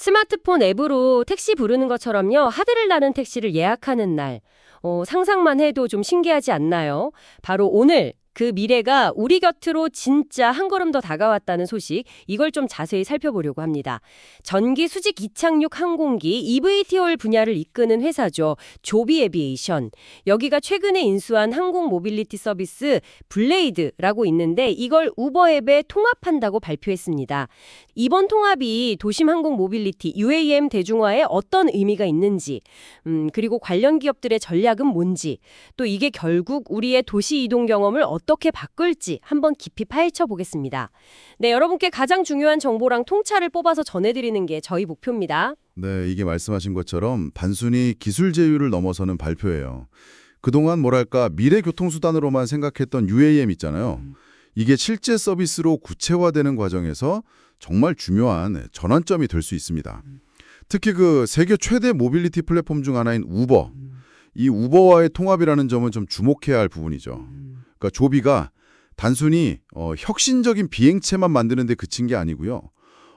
스마트폰 앱으로 택시 부르는 것처럼요. 하늘을 나는 택시를 예약하는 날. 어, 상상만 해도 좀 신기하지 않나요? 바로 오늘 그 미래가 우리 곁으로 진짜 한 걸음 더 다가왔다는 소식, 이걸 좀 자세히 살펴보려고 합니다. 전기 수직 이착륙 항공기 EVTOL 분야를 이끄는 회사죠. 조비 에비에이션. 여기가 최근에 인수한 항공 모빌리티 서비스 블레이드라고 있는데 이걸 우버 앱에 통합한다고 발표했습니다. 이번 통합이 도심 항공 모빌리티 UAM 대중화에 어떤 의미가 있는지, 음, 그리고 관련 기업들의 전략은 뭔지, 또 이게 결국 우리의 도시 이동 경험을 어떻게 바꿀지 한번 깊이 파헤쳐 보겠습니다. 네, 여러분께 가장 중요한 정보랑 통찰을 뽑아서 전해드리는 게 저희 목표입니다. 네, 이게 말씀하신 것처럼 단순히 기술 제휴를 넘어서는 발표예요. 그동안 뭐랄까 미래 교통수단으로만 생각했던 UAM 있잖아요. 이게 실제 서비스로 구체화되는 과정에서 정말 중요한 전환점이 될 수 있습니다. 특히 그 세계 최대 모빌리티 플랫폼 중 하나인 우버. 이 우버와의 통합이라는 점은 좀 주목해야 할 부분이죠. 그러니까 조비가 단순히 어, 혁신적인 비행체만 만드는 데 그친 게 아니고요.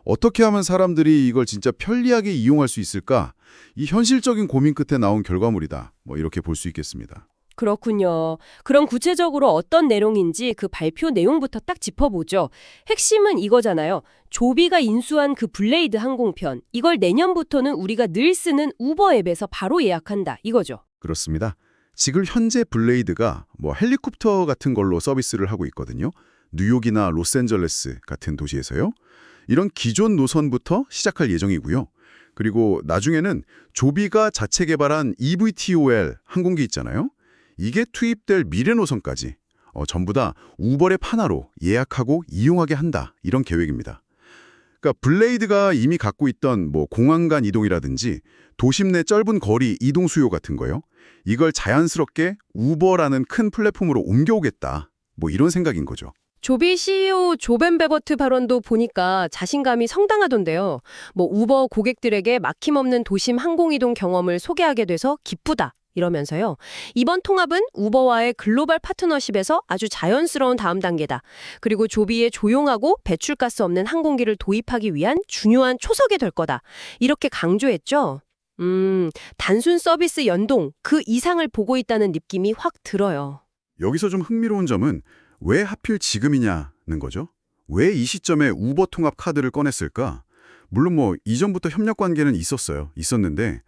어떻게 하면 사람들이 이걸 진짜 편리하게 이용할 수 있을까? 이 현실적인 고민 끝에 나온 결과물이다. 뭐 이렇게 볼 수 있겠습니다. 그렇군요. 그럼 구체적으로 어떤 내용인지 그 발표 내용부터 딱 짚어보죠. 핵심은 이거잖아요. 조비가 인수한 그 블레이드 항공편. 이걸 내년부터는 우리가 늘 쓰는 우버 앱에서 바로 예약한다. 이거죠. 그렇습니다. 지금 현재 블레이드가 뭐 헬리콥터 같은 걸로 서비스를 하고 있거든요. 뉴욕이나 로스앤젤레스 같은 도시에서요. 이런 기존 노선부터 시작할 예정이고요. 그리고 나중에는 조비가 자체 개발한 EVTOL 항공기 있잖아요. 이게 투입될 미래 노선까지 어, 전부 다 우버의 하나로 예약하고 이용하게 한다. 이런 계획입니다. 그러니까 블레이드가 이미 갖고 있던 뭐 공항 간 이동이라든지 도심 내 짧은 거리 이동 수요 같은 거요. 이걸 자연스럽게 우버라는 큰 플랫폼으로 옮겨오겠다. 뭐 이런 생각인 거죠. 조비 CEO 조벤 베버트 발언도 보니까 자신감이 상당하던데요. 뭐 우버 고객들에게 막힘없는 도심 항공이동 경험을 소개하게 돼서 기쁘다. 이러면서요. 이번 통합은 우버와의 글로벌 파트너십에서 아주 자연스러운 다음 단계다. 그리고 조비의 조용하고 배출가스 없는 항공기를 도입하기 위한 중요한 초석이 될 거다. 이렇게 강조했죠. 음, 단순 서비스 연동, 그 이상을 보고 있다는 느낌이 확 들어요. 여기서 좀 흥미로운 점은 왜 하필 지금이냐는 거죠. 왜 이 시점에 우버 통합 카드를 꺼냈을까? 물론 뭐 이전부터 협력 관계는 있었어요. 있었는데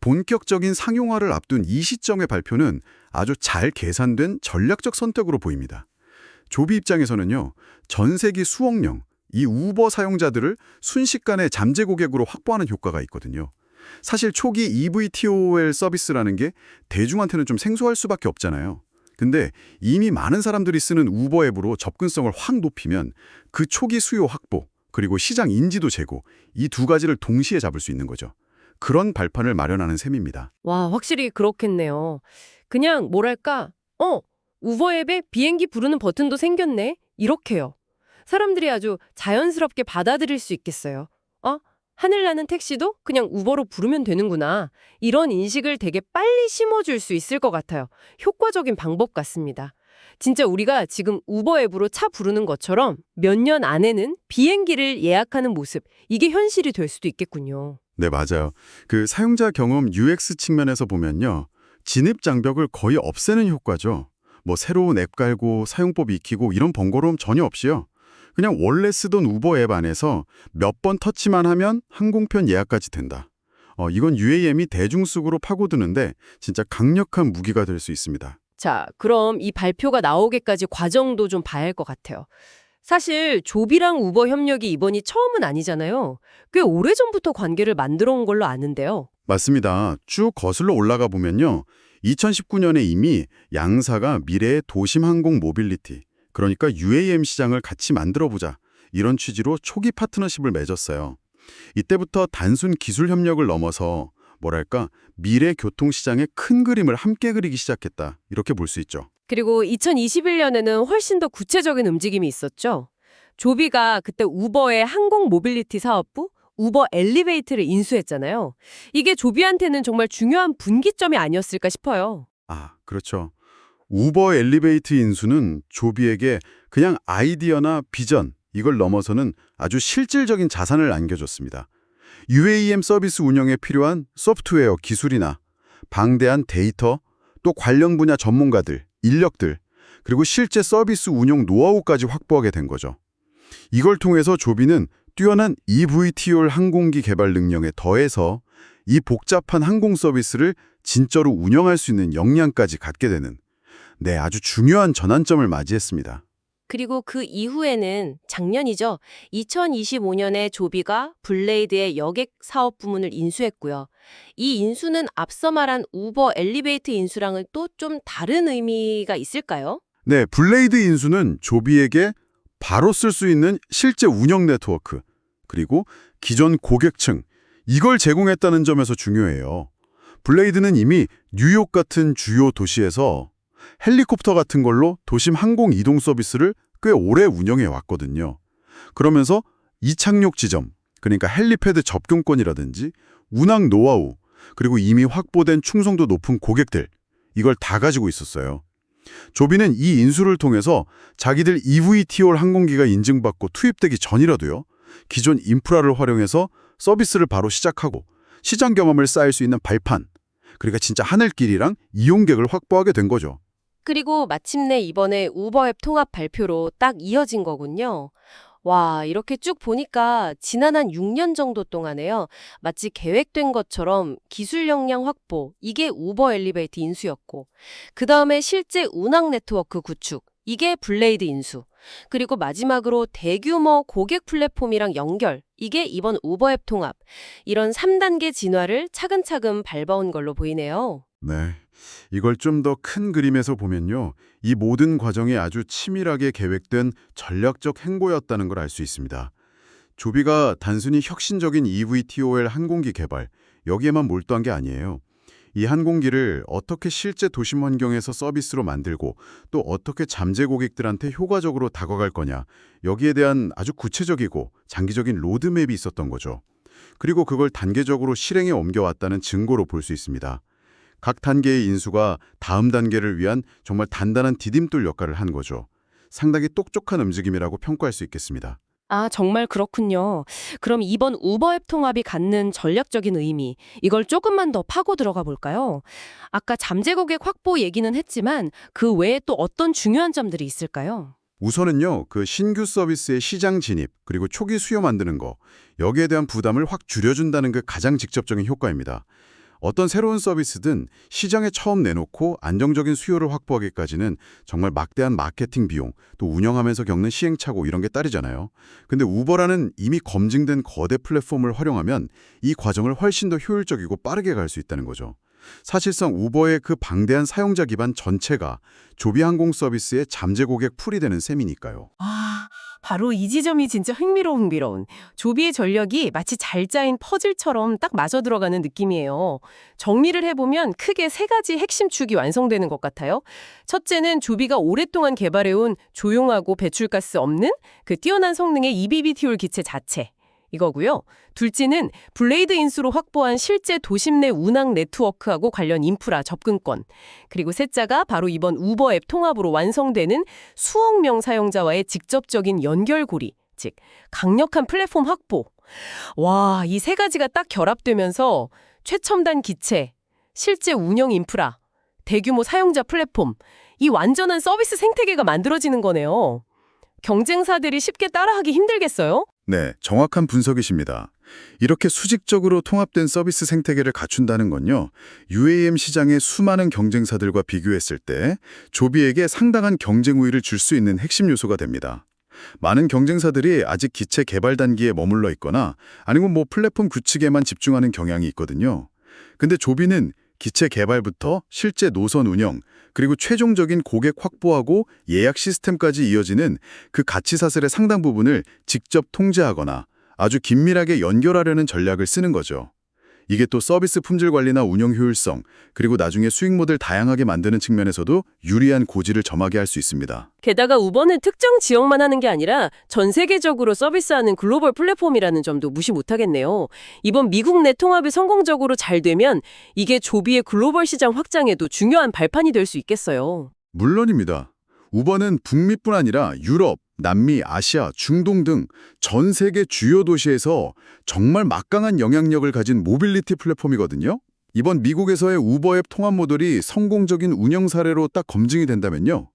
본격적인 상용화를 앞둔 이 시점의 발표는 아주 잘 계산된 전략적 선택으로 보입니다. 조비 입장에서는요. 전 세계 수억 명, 이 우버 사용자들을 순식간에 잠재 고객으로 확보하는 효과가 있거든요. 사실 초기 EVTOL 서비스라는 게 대중한테는 좀 생소할 수밖에 없잖아요. 근데 이미 많은 사람들이 쓰는 우버 앱으로 접근성을 확 높이면 그 초기 수요 확보, 그리고 시장 인지도 제고, 이 두 가지를 동시에 잡을 수 있는 거죠. 그런 발판을 마련하는 셈입니다. 와, 확실히 그렇겠네요. 그냥 뭐랄까, 어, 우버 앱에 비행기 부르는 버튼도 생겼네? 이렇게요. 사람들이 아주 자연스럽게 받아들일 수 있겠어요. 어? 하늘나는 택시도 그냥 우버로 부르면 되는구나. 이런 인식을 되게 빨리 심어줄 수 있을 것 같아요. 효과적인 방법 같습니다. 진짜 우리가 지금 우버 앱으로 차 부르는 것처럼 몇 년 안에는 비행기를 예약하는 모습, 이게 현실이 될 수도 있겠군요. 네, 맞아요. 그 사용자 경험 UX 측면에서 보면요. 진입 장벽을 거의 없애는 효과죠. 뭐 새로운 앱 깔고 사용법 익히고 이런 번거로움 전혀 없이요. 그냥 원래 쓰던 우버 앱 안에서 몇 번 터치만 하면 항공편 예약까지 된다. 어, 이건 UAM이 대중속으로 파고드는데 진짜 강력한 무기가 될 수 있습니다. 자, 그럼 이 발표가 나오기까지 과정도 좀 봐야 할 것 같아요. 사실 조비랑 우버 협력이 이번이 처음은 아니잖아요. 꽤 오래전부터 관계를 만들어 온 걸로 아는데요. 맞습니다. 쭉 거슬러 올라가 보면요. 2019년에 이미 양사가 미래의 도심 항공 모빌리티, 그러니까 UAM 시장을 같이 만들어보자 이런 취지로 초기 파트너십을 맺었어요. 이때부터 단순 기술 협력을 넘어서 뭐랄까 미래 교통시장의 큰 그림을 함께 그리기 시작했다 이렇게 볼 수 있죠. 그리고 2021년에는 훨씬 더 구체적인 움직임이 있었죠. 조비가 그때 우버의 항공 모빌리티 사업부 우버 엘리베이트를 인수했잖아요. 이게 조비한테는 정말 중요한 분기점이 아니었을까 싶어요. 아 그렇죠. 우버 엘리베이트 인수는 조비에게 그냥 아이디어나 비전 이걸 넘어서는 아주 실질적인 자산을 안겨줬습니다. UAM 서비스 운영에 필요한 소프트웨어 기술이나 방대한 데이터, 또 관련 분야 전문가들, 인력들, 그리고 실제 서비스 운영 노하우까지 확보하게 된 거죠. 이걸 통해서 조비는 뛰어난 eVTOL 항공기 개발 능력에 더해서 이 복잡한 항공 서비스를 진짜로 운영할 수 있는 역량까지 갖게 되는 네, 아주 중요한 전환점을 맞이했습니다. 그리고 그 이후에는 작년이죠. 2025년에 조비가 블레이드의 여객 사업 부문을 인수했고요. 이 인수는 앞서 말한 우버 엘리베이트 인수랑은 또 좀 다른 의미가 있을까요? 네, 블레이드 인수는 조비에게 바로 쓸 수 있는 실제 운영 네트워크, 그리고 기존 고객층, 이걸 제공했다는 점에서 중요해요. 블레이드는 이미 뉴욕 같은 주요 도시에서 헬리콥터 같은 걸로 도심 항공 이동 서비스를 꽤 오래 운영해 왔거든요. 그러면서 이착륙 지점, 그러니까 헬리패드 접근권이라든지 운항 노하우, 그리고 이미 확보된 충성도 높은 고객들, 이걸 다 가지고 있었어요. 조비는 이 인수를 통해서 자기들 eVTOL 항공기가 인증받고 투입되기 전이라도요. 기존 인프라를 활용해서 서비스를 바로 시작하고 시장 경험을 쌓을 수 있는 발판, 그러니까 진짜 하늘길이랑 이용객을 확보하게 된 거죠. 그리고 마침내 이번에 우버 앱 통합 발표로 딱 이어진 거군요. 와, 이렇게 쭉 보니까 지난 한 6년 정도 동안에요. 마치 계획된 것처럼 기술 역량 확보, 이게 우버 엘리베이트 인수였고, 그 다음에 실제 운항 네트워크 구축, 이게 블레이드 인수, 그리고 마지막으로 대규모 고객 플랫폼이랑 연결, 이게 이번 우버 앱 통합, 이런 3단계 진화를 차근차근 밟아온 걸로 보이네요. 네. 이걸 좀 더 큰 그림에서 보면요. 이 모든 과정이 아주 치밀하게 계획된 전략적 행보였다는 걸 알 수 있습니다. 조비가 단순히 혁신적인 eVTOL 항공기 개발, 여기에만 몰두한 게 아니에요. 이 항공기를 어떻게 실제 도심 환경에서 서비스로 만들고 또 어떻게 잠재 고객들한테 효과적으로 다가갈 거냐, 여기에 대한 아주 구체적이고 장기적인 로드맵이 있었던 거죠. 그리고 그걸 단계적으로 실행에 옮겨왔다는 증거로 볼 수 있습니다. 각 단계의 인수가 다음 단계를 위한 정말 단단한 디딤돌 역할을 한 거죠. 상당히 똑똑한 움직임이라고 평가할 수 있겠습니다. 아, 정말 그렇군요. 그럼 이번 우버앱 통합이 갖는 전략적인 의미, 이걸 조금만 더 파고 들어가 볼까요? 아까 잠재 고객 확보 얘기는 했지만 그 외에 또 어떤 중요한 점들이 있을까요? 우선은요, 그 신규 서비스의 시장 진입, 그리고 초기 수요 만드는 거, 여기에 대한 부담을 확 줄여준다는 그 가장 직접적인 효과입니다. 어떤 새로운 서비스든 시장에 처음 내놓고 안정적인 수요를 확보하기까지는 정말 막대한 마케팅 비용, 또 운영하면서 겪는 시행착오 이런 게 따르잖아요. 근데 우버라는 이미 검증된 거대 플랫폼을 활용하면 이 과정을 훨씬 더 효율적이고 빠르게 갈 수 있다는 거죠. 사실상 우버의 그 방대한 사용자 기반 전체가 조비 항공 서비스의 잠재 고객 풀이 되는 셈이니까요. 아, 바로 이 지점이 진짜 흥미로운 흥미로운. 조비의 전력이 마치 잘 짜인 퍼즐처럼 딱 맞아 들어가는 느낌이에요. 정리를 해보면 크게 세 가지 핵심 축이 완성되는 것 같아요. 첫째는 조비가 오랫동안 개발해온 조용하고 배출가스 없는 그 뛰어난 성능의 EBBTOL 기체 자체. 이거고요. 둘째는 블레이드 인수로 확보한 실제 도심 내 운항 네트워크하고 관련 인프라 접근권. 그리고 셋째가 바로 이번 우버 앱 통합으로 완성되는 수억 명 사용자와의 직접적인 연결고리, 즉 강력한 플랫폼 확보. 와, 이 세 가지가 딱 결합되면서 최첨단 기체, 실제 운영 인프라, 대규모 사용자 플랫폼, 이 완전한 서비스 생태계가 만들어지는 거네요. 경쟁사들이 쉽게 따라하기 힘들겠어요? 네, 정확한 분석이십니다. 이렇게 수직적으로 통합된 서비스 생태계를 갖춘다는 건요. UAM 시장의 수많은 경쟁사들과 비교했을 때 조비에게 상당한 경쟁 우위를 줄 수 있는 핵심 요소가 됩니다. 많은 경쟁사들이 아직 기체 개발 단계에 머물러 있거나 아니면 뭐 플랫폼 구축에만 집중하는 경향이 있거든요. 근데 조비는 기체 개발부터 실제 노선 운영, 그리고 최종적인 고객 확보하고 예약 시스템까지 이어지는 그 가치 사슬의 상당 부분을 직접 통제하거나 아주 긴밀하게 연결하려는 전략을 쓰는 거죠. 이게 또 서비스 품질 관리나 운영 효율성, 그리고 나중에 수익 모델 다양하게 만드는 측면에서도 유리한 고지를 점하게 할 수 있습니다. 게다가 우버는 특정 지역만 하는 게 아니라 전 세계적으로 서비스하는 글로벌 플랫폼이라는 점도 무시 못하겠네요. 이번 미국 내 통합이 성공적으로 잘 되면 이게 조비의 글로벌 시장 확장에도 중요한 발판이 될 수 있겠어요. 물론입니다. 우버는 북미뿐 아니라 유럽, 남미, 아시아, 중동 등 전 세계 주요 도시에서 정말 막강한 영향력을 가진 모빌리티 플랫폼이거든요. 이번 미국에서의 우버 앱 통합 모델이 성공적인 운영 사례로 딱 검증이 된다면요.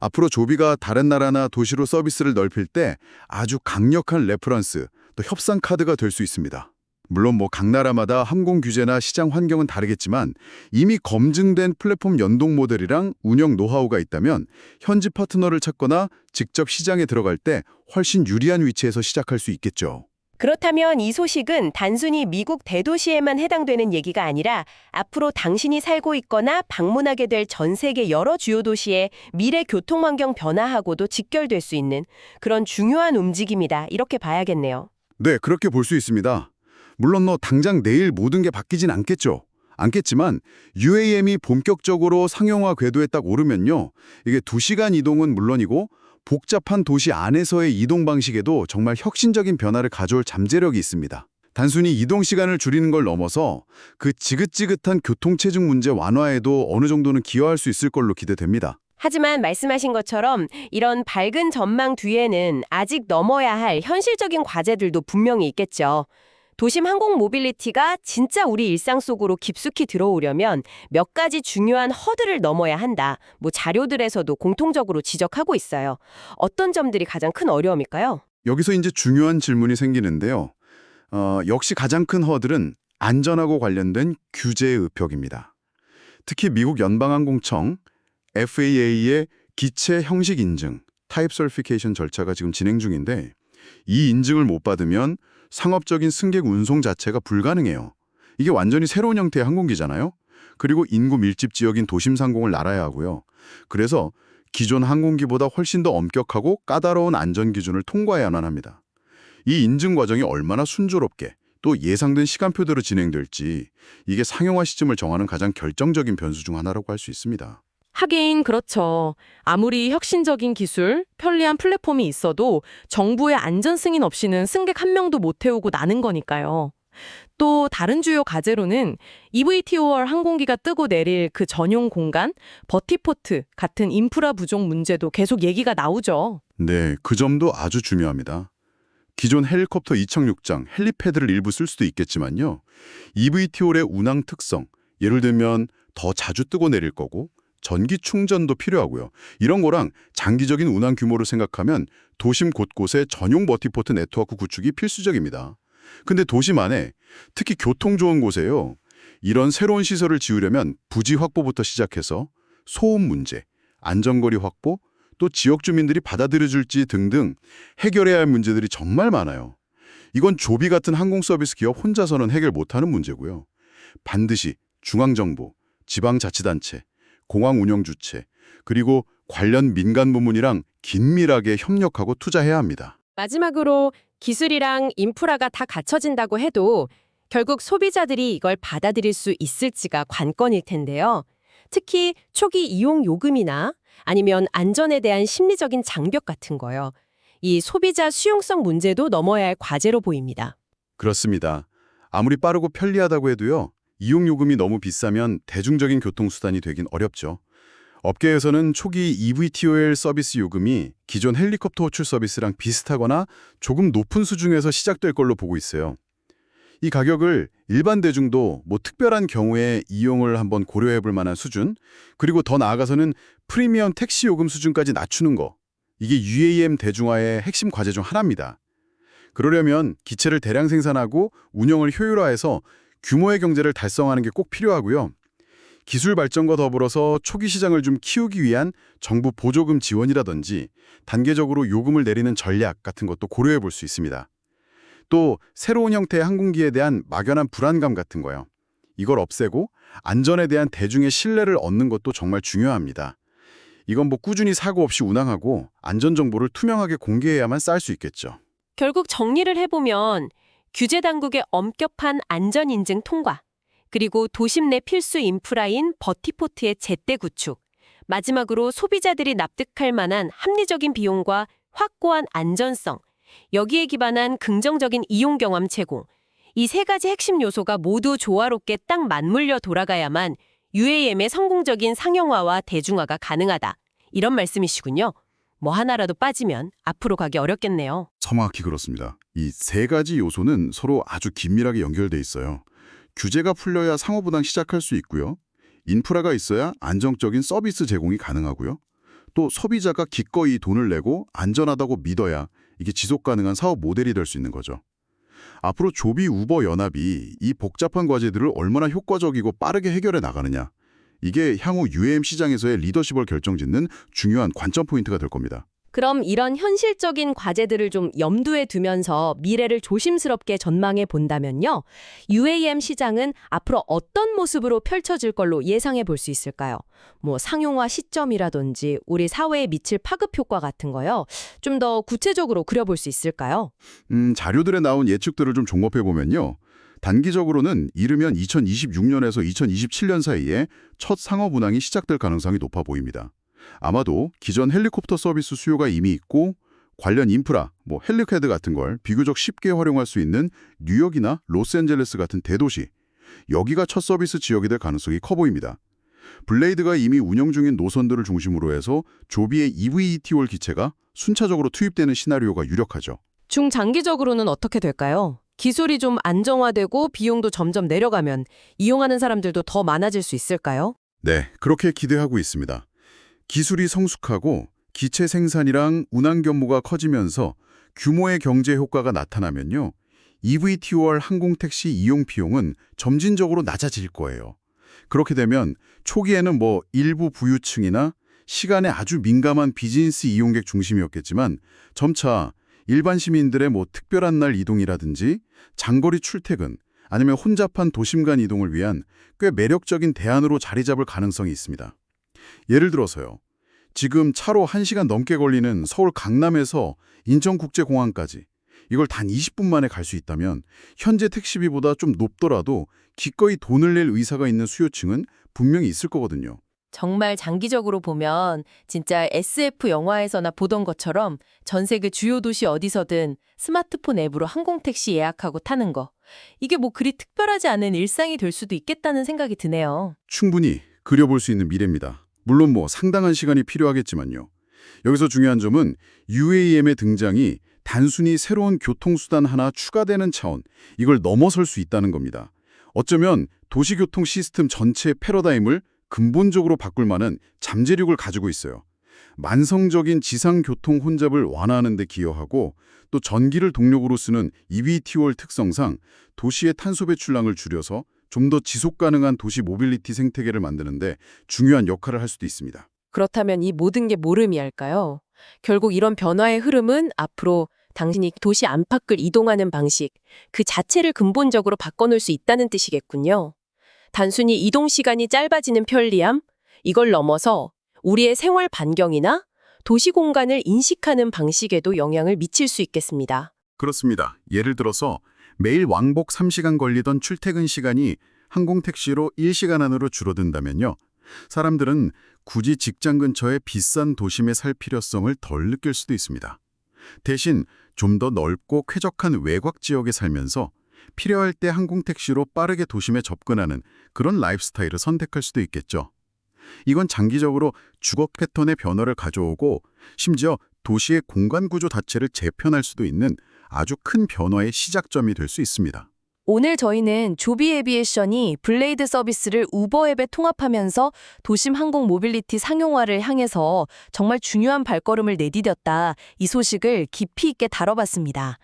앞으로 조비가 다른 나라나 도시로 서비스를 넓힐 때 아주 강력한 레퍼런스, 또 협상 카드가 될 수 있습니다. 물론 뭐 각 나라마다 항공 규제나 시장 환경은 다르겠지만 이미 검증된 플랫폼 연동 모델이랑 운영 노하우가 있다면 현지 파트너를 찾거나 직접 시장에 들어갈 때 훨씬 유리한 위치에서 시작할 수 있겠죠. 그렇다면 이 소식은 단순히 미국 대도시에만 해당되는 얘기가 아니라 앞으로 당신이 살고 있거나 방문하게 될 전 세계 여러 주요 도시의 미래 교통 환경 변화하고도 직결될 수 있는 그런 중요한 움직임이다. 이렇게 봐야겠네요. 네, 그렇게 볼 수 있습니다. 물론 뭐 당장 내일 모든 게 바뀌진 않겠죠. 않겠지만 UAM이 본격적으로 상용화 궤도에 딱 오르면요. 이게 2시간 이동은 물론이고 복잡한 도시 안에서의 이동 방식에도 정말 혁신적인 변화를 가져올 잠재력이 있습니다. 단순히 이동 시간을 줄이는 걸 넘어서 그 지긋지긋한 교통체증 문제 완화에도 어느 정도는 기여할 수 있을 걸로 기대됩니다. 하지만 말씀하신 것처럼 이런 밝은 전망 뒤에는 아직 넘어야 할 현실적인 과제들도 분명히 있겠죠. 도심 항공 모빌리티가 진짜 우리 일상 속으로 깊숙이 들어오려면 몇 가지 중요한 허들을 넘어야 한다. 뭐 자료들에서도 공통적으로 지적하고 있어요. 어떤 점들이 가장 큰 어려움일까요? 여기서 이제 중요한 질문이 생기는데요. 어, 역시 가장 큰 허들은 안전하고 관련된 규제의 의벽입니다. 특히 미국 연방항공청 FAA의 기체 형식 인증, 타입 서티피케이션 절차가 지금 진행 중인데 이 인증을 못 받으면 상업적인 승객 운송 자체가 불가능해요. 이게 완전히 새로운 형태의 항공기잖아요. 그리고 인구 밀집 지역인 도심 상공을 날아야 하고요. 그래서 기존 항공기보다 훨씬 더 엄격하고 까다로운 안전 기준을 통과해야만 합니다. 이 인증 과정이 얼마나 순조롭게 또 예상된 시간표대로 진행될지 이게 상용화 시점을 정하는 가장 결정적인 변수 중 하나라고 할 수 있습니다. 하긴 그렇죠. 아무리 혁신적인 기술, 편리한 플랫폼이 있어도 정부의 안전 승인 없이는 승객 한 명도 못 태우고 나는 거니까요. 또 다른 주요 과제로는 EVTOL 항공기가 뜨고 내릴 그 전용 공간, 버티포트 같은 인프라 부족 문제도 계속 얘기가 나오죠. 네, 그 점도 아주 중요합니다. 기존 헬리콥터 이착륙장, 헬리패드를 일부 쓸 수도 있겠지만요. EVTOL의 운항 특성, 예를 들면 더 자주 뜨고 내릴 거고 전기 충전도 필요하고요. 이런 거랑 장기적인 운항 규모를 생각하면 도심 곳곳에 전용 버티포트 네트워크 구축이 필수적입니다. 근데 도심 안에 특히 교통 좋은 곳에요. 이런 새로운 시설을 지으려면 부지 확보부터 시작해서 소음 문제, 안전거리 확보, 또 지역 주민들이 받아들여줄지 등등 해결해야 할 문제들이 정말 많아요. 이건 조비 같은 항공 서비스 기업 혼자서는 해결 못하는 문제고요. 반드시 중앙정부, 지방자치단체, 공항 운영 주체, 그리고 관련 민간 부문이랑 긴밀하게 협력하고 투자해야 합니다. 마지막으로 기술이랑 인프라가 다 갖춰진다고 해도 결국 소비자들이 이걸 받아들일 수 있을지가 관건일 텐데요. 특히 초기 이용 요금이나 아니면 안전에 대한 심리적인 장벽 같은 거요. 이 소비자 수용성 문제도 넘어야 할 과제로 보입니다. 그렇습니다. 아무리 빠르고 편리하다고 해도요. 이용 요금이 너무 비싸면 대중적인 교통수단이 되긴 어렵죠. 업계에서는 초기 EVTOL 서비스 요금이 기존 헬리콥터 호출 서비스랑 비슷하거나 조금 높은 수준에서 시작될 걸로 보고 있어요. 이 가격을 일반 대중도 뭐 특별한 경우에 이용을 한번 고려해 볼 만한 수준, 그리고 더 나아가서는 프리미엄 택시 요금 수준까지 낮추는 거. 이게 UAM 대중화의 핵심 과제 중 하나입니다. 그러려면 기체를 대량 생산하고 운영을 효율화해서 규모의 경제를 달성하는 게 꼭 필요하고요. 기술 발전과 더불어서 초기 시장을 좀 키우기 위한 정부 보조금 지원이라든지 단계적으로 요금을 내리는 전략 같은 것도 고려해 볼 수 있습니다. 또 새로운 형태의 항공기에 대한 막연한 불안감 같은 거요. 이걸 없애고 안전에 대한 대중의 신뢰를 얻는 것도 정말 중요합니다. 이건 뭐 꾸준히 사고 없이 운항하고 안전 정보를 투명하게 공개해야만 쌓을 수 있겠죠. 결국 정리를 해보면 규제 당국의 엄격한 안전 인증 통과, 그리고 도심 내 필수 인프라인 버티포트의 제때 구축, 마지막으로 소비자들이 납득할 만한 합리적인 비용과 확고한 안전성, 여기에 기반한 긍정적인 이용 경험 제공, 이 세 가지 핵심 요소가 모두 조화롭게 딱 맞물려 돌아가야만 UAM의 성공적인 상용화와 대중화가 가능하다. 이런 말씀이시군요. 뭐 하나라도 빠지면 앞으로 가기 어렵겠네요. 정확히 그렇습니다. 이 세 가지 요소는 서로 아주 긴밀하게 연결돼 있어요. 규제가 풀려야 상호분당 시작할 수 있고요. 인프라가 있어야 안정적인 서비스 제공이 가능하고요. 또 소비자가 기꺼이 돈을 내고 안전하다고 믿어야 이게 지속 가능한 사업 모델이 될 수 있는 거죠. 앞으로 조비 우버 연합이 이 복잡한 과제들을 얼마나 효과적이고 빠르게 해결해 나가느냐. 이게 향후 UAM 시장에서의 리더십을 결정짓는 중요한 관점 포인트가 될 겁니다. 그럼 이런 현실적인 과제들을 좀 염두에 두면서 미래를 조심스럽게 전망해 본다면요. UAM 시장은 앞으로 어떤 모습으로 펼쳐질 걸로 예상해 볼 수 있을까요? 뭐 상용화 시점이라든지 우리 사회에 미칠 파급 효과 같은 거요. 좀 더 구체적으로 그려볼 수 있을까요? 음, 자료들에 나온 예측들을 좀 종합해 보면요. 단기적으로는 이르면 2026년에서 2027년 사이에 첫 상업 운항이 시작될 가능성이 높아 보입니다. 아마도 기존 헬리콥터 서비스 수요가 이미 있고 관련 인프라, 뭐 헬리캐드 같은 걸 비교적 쉽게 활용할 수 있는 뉴욕이나 로스앤젤레스 같은 대도시, 여기가 첫 서비스 지역이 될 가능성이 커 보입니다. 블레이드가 이미 운영 중인 노선들을 중심으로 해서 조비의 EVETOL 기체가 순차적으로 투입되는 시나리오가 유력하죠. 중장기적으로는 어떻게 될까요? 기술이 좀 안정화되고 비용도 점점 내려가면 이용하는 사람들도 더 많아질 수 있을까요? 네, 그렇게 기대하고 있습니다. 기술이 성숙하고 기체 생산이랑 운항 규모가 커지면서 규모의 경제 효과가 나타나면요. EVTOL 항공택시 이용 비용은 점진적으로 낮아질 거예요. 그렇게 되면 초기에는 뭐 일부 부유층이나 시간에 아주 민감한 비즈니스 이용객 중심이었겠지만 점차 일반 시민들의 뭐 특별한 날 이동이라든지 장거리 출퇴근 아니면 혼잡한 도심 간 이동을 위한 꽤 매력적인 대안으로 자리 잡을 가능성이 있습니다. 예를 들어서요. 지금 차로 1시간 넘게 걸리는 서울 강남에서 인천국제공항까지 이걸 단 20분 만에 갈 수 있다면 현재 택시비보다 좀 높더라도 기꺼이 돈을 낼 의사가 있는 수요층은 분명히 있을 거거든요. 정말 장기적으로 보면 진짜 SF 영화에서나 보던 것처럼 전 세계 주요 도시 어디서든 스마트폰 앱으로 항공택시 예약하고 타는 거. 이게 뭐 그리 특별하지 않은 일상이 될 수도 있겠다는 생각이 드네요. 충분히 그려볼 수 있는 미래입니다. 물론 뭐 상당한 시간이 필요하겠지만요. 여기서 중요한 점은 UAM의 등장이 단순히 새로운 교통수단 하나 추가되는 차원, 이걸 넘어설 수 있다는 겁니다. 어쩌면 도시교통 시스템 전체의 패러다임을 근본적으로 바꿀 만한 잠재력을 가지고 있어요. 만성적인 지상교통 혼잡을 완화하는 데 기여하고 또 전기를 동력으로 쓰는 EVTOL 특성상 도시의 탄소 배출량을 줄여서 좀 더 지속 가능한 도시 모빌리티 생태계를 만드는 데 중요한 역할을 할 수도 있습니다. 그렇다면 이 모든 게뭘 의미할까요? 결국 이런 변화의 흐름은 앞으로 당신이 도시 안팎을 이동하는 방식 그 자체를 근본적으로 바꿔놓을 수 있다는 뜻이겠군요. 단순히 이동 시간이 짧아지는 편리함 이걸 넘어서 우리의 생활 반경이나 도시 공간을 인식하는 방식에도 영향을 미칠 수 있겠습니다. 그렇습니다. 예를 들어서 매일 왕복 3시간 걸리던 출퇴근 시간이 항공택시로 1시간 안으로 줄어든다면요. 사람들은 굳이 직장 근처의 비싼 도심에 살 필요성을 덜 느낄 수도 있습니다. 대신 좀 더 넓고 쾌적한 외곽 지역에 살면서 필요할 때 항공택시로 빠르게 도심에 접근하는 그런 라이프스타일을 선택할 수도 있겠죠. 이건 장기적으로 주거 패턴의 변화를 가져오고 심지어 도시의 공간 구조 자체를 재편할 수도 있는 아주 큰 변화의 시작점이 될 수 있습니다. 오늘 저희는 조비 에비에이션이 블레이드 서비스를 우버 앱에 통합하면서 도심 항공 모빌리티 상용화를 향해서 정말 중요한 발걸음을 내디뎠다. 이 소식을 깊이 있게 다뤄봤습니다.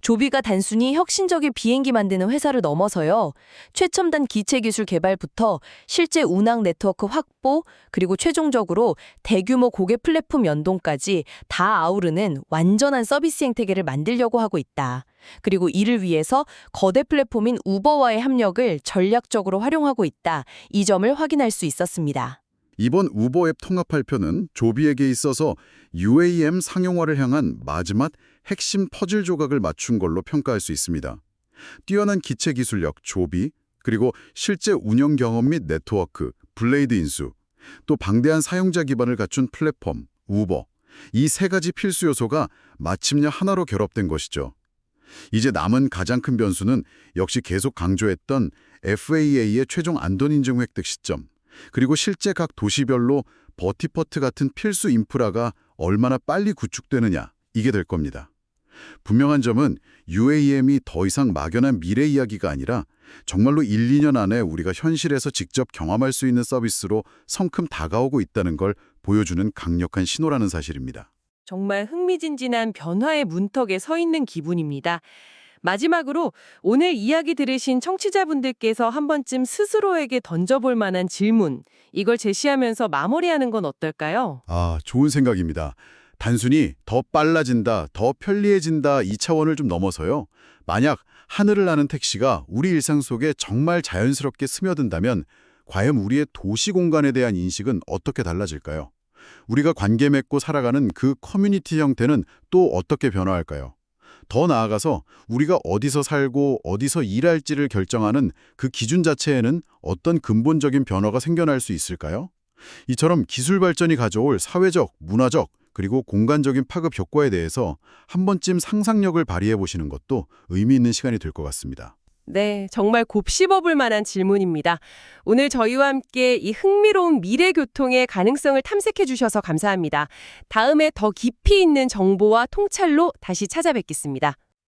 조비가 단순히 혁신적인 비행기 만드는 회사를 넘어서요. 최첨단 기체 기술 개발부터 실제 운항 네트워크 확보, 그리고 최종적으로 대규모 고객 플랫폼 연동까지 다 아우르는 완전한 서비스 행태계를 만들려고 하고 있다. 그리고 이를 위해서 거대 플랫폼인 우버와의 협력을 전략적으로 활용하고 있다. 이 점을 확인할 수 있었습니다. 이번 우버 앱 통합 발표는 조비에게 있어서 UAM 상용화를 향한 마지막 핵심 퍼즐 조각을 맞춘 걸로 평가할 수 있습니다. 뛰어난 기체 기술력 조비, 그리고 실제 운영 경험 및 네트워크 블레이드 인수, 또 방대한 사용자 기반을 갖춘 플랫폼 우버, 이 세 가지 필수 요소가 마침내 하나로 결합된 것이죠. 이제 남은 가장 큰 변수는 역시 계속 강조했던 FAA의 최종 안전 인증 획득 시점, 그리고 실제 각 도시별로 버티퍼트 같은 필수 인프라가 얼마나 빨리 구축되느냐 이게 될 겁니다. 분명한 점은 UAM이 더 이상 막연한 미래 이야기가 아니라 정말로 1, 2년 안에 우리가 현실에서 직접 경험할 수 있는 서비스로 성큼 다가오고 있다는 걸 보여주는 강력한 신호라는 사실입니다. 정말 흥미진진한 변화의 문턱에 서 있는 기분입니다. 마지막으로 오늘 이야기 들으신 청취자분들께서 한 번쯤 스스로에게 던져볼 만한 질문, 이걸 제시하면서 마무리하는 건 어떨까요? 아, 좋은 생각입니다. 단순히 더 빨라진다, 더 편리해진다 이 차원을 좀 넘어서요. 만약 하늘을 나는 택시가 우리 일상 속에 정말 자연스럽게 스며든다면 과연 우리의 도시 공간에 대한 인식은 어떻게 달라질까요? 우리가 관계 맺고 살아가는 그 커뮤니티 형태는 또 어떻게 변화할까요? 더 나아가서 우리가 어디서 살고 어디서 일할지를 결정하는 그 기준 자체에는 어떤 근본적인 변화가 생겨날 수 있을까요? 이처럼 기술 발전이 가져올 사회적, 문화적, 그리고 공간적인 파급 효과에 대해서 한 번쯤 상상력을 발휘해 보시는 것도 의미 있는 시간이 될 것 같습니다. 네, 정말 곱씹어볼 만한 질문입니다. 오늘 저희와 함께 이 흥미로운 미래 교통의 가능성을 탐색해 주셔서 감사합니다. 다음에 더 깊이 있는 정보와 통찰로 다시 찾아뵙겠습니다.